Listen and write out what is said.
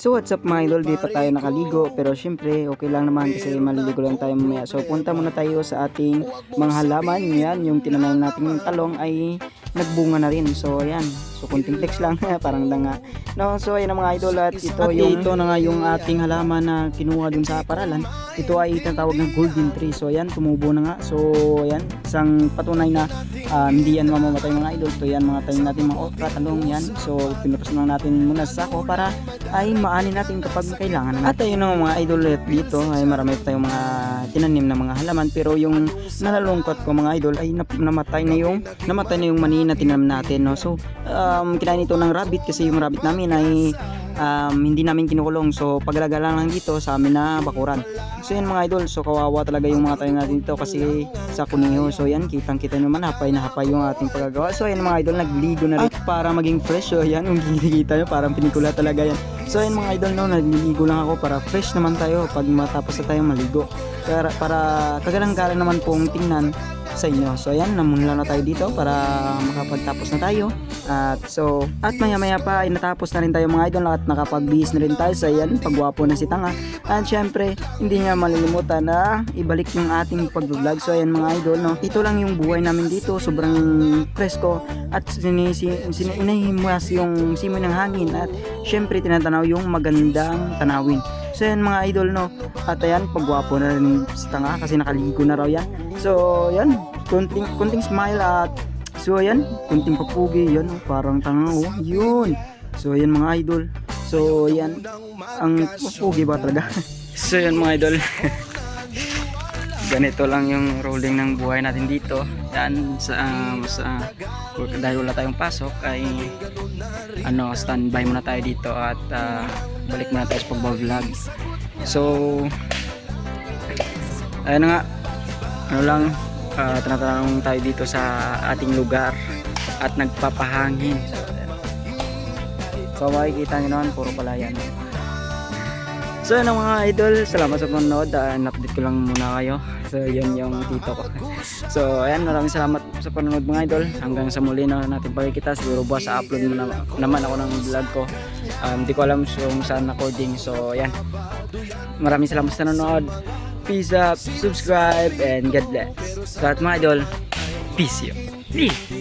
So what's up mga idol, di pa tayo nakaligo pero syempre okay lang naman kasi maliligo lang tayo mamaya. So punta muna tayo sa ating mga halaman. Yan, yung tinanay nating talong ay nagbunga na rin. So ayan, so kunting text lang parang danga. No, so ayan mga idol at ito At yung ito na nga yung ating halaman na kinuha dun sa paralan. Ito ay tinatawag ng golden tree. So ayan, tumubo na nga. So ayan, isang patunay na ah, hindi yan mamamatay mga idol. So yan mga tanim natin mga okra, talong yan. So pinutos lang natin muna sa sako para ay maani natin kapag kailangan na. At ayun ang mga idol ulit dito ay marami tayong mga tinanim na mga halaman pero yung nalalungkot ko mga idol ay namatay na yung namatay na yung mani na tinanim natin no. So um, kinain ito ng rabbit kasi yung rabbit namin ay um, hindi namin kinukulong. So pagalagala lang dito sa amin na bakuran. So yan mga idol. So kawawa talaga yung mga tayo natin dito kasi sa kuniho so yan kitang kita naman hapay na hapay yung ating paggagawa. So yan mga idol nagligo na rin para maging fresh. So yan yung kinikita nyo parang pinikula talaga yan. So yan mga idol no nagliligo lang ako para fresh naman tayo. Pag matapos na tayong maligo. Para, para kagalang-galang naman pong tingnan sa inyo. So ayan, namunla na tayo dito para makapagtapos na tayo. At so, at maya maya pa ay natapos na rin tayo mga idol at nakapagbihis na rin tayo sa yan, pagwapo na si Tanga. At syempre, hindi niya malilimutan na ibalik yung ating pag-vlog. So ayan mga idol, no. Ito lang yung buhay namin dito, sobrang presko at sinisi, sin, inahimas yung simoy ng hangin at syempre tinatanaw yung magandang tanawin. So yan mga idol no. At ayan, pagwapo na rin si Tanga kasi nakaligo na raw yan. So yan, kunting, kunting smile at so ayan, kunting papugi yan. Parang tanga oh, yun. So yan mga idol. So yan, ang papugi ba talaga? so yan mga idol. Ganito lang yung rolling ng buhay natin dito. Yan sa um, sa dahil wala tayong pasok ay ano standby muna tayo dito at ah, balik muna tayo sa pagbablog. So ayun nga ano lang uh, tinatanong tayo dito sa ating lugar at nagpapahangin. So makikita nyo naman puro palayan. So yun mga idol, salamat sa panonood. Uh, update ko lang muna kayo. So yun yung tito ko. So ayan, maraming salamat sa panonood mga idol. Hanggang sa muli na natin pagkikita. Siguro bukas sa upload mo na, naman ako ng vlog ko. Um, di ko alam kung saan recording. So ayan. Maraming salamat sa nanonood. Peace up, subscribe, and God bless. So at mga idol, peace you. Peace.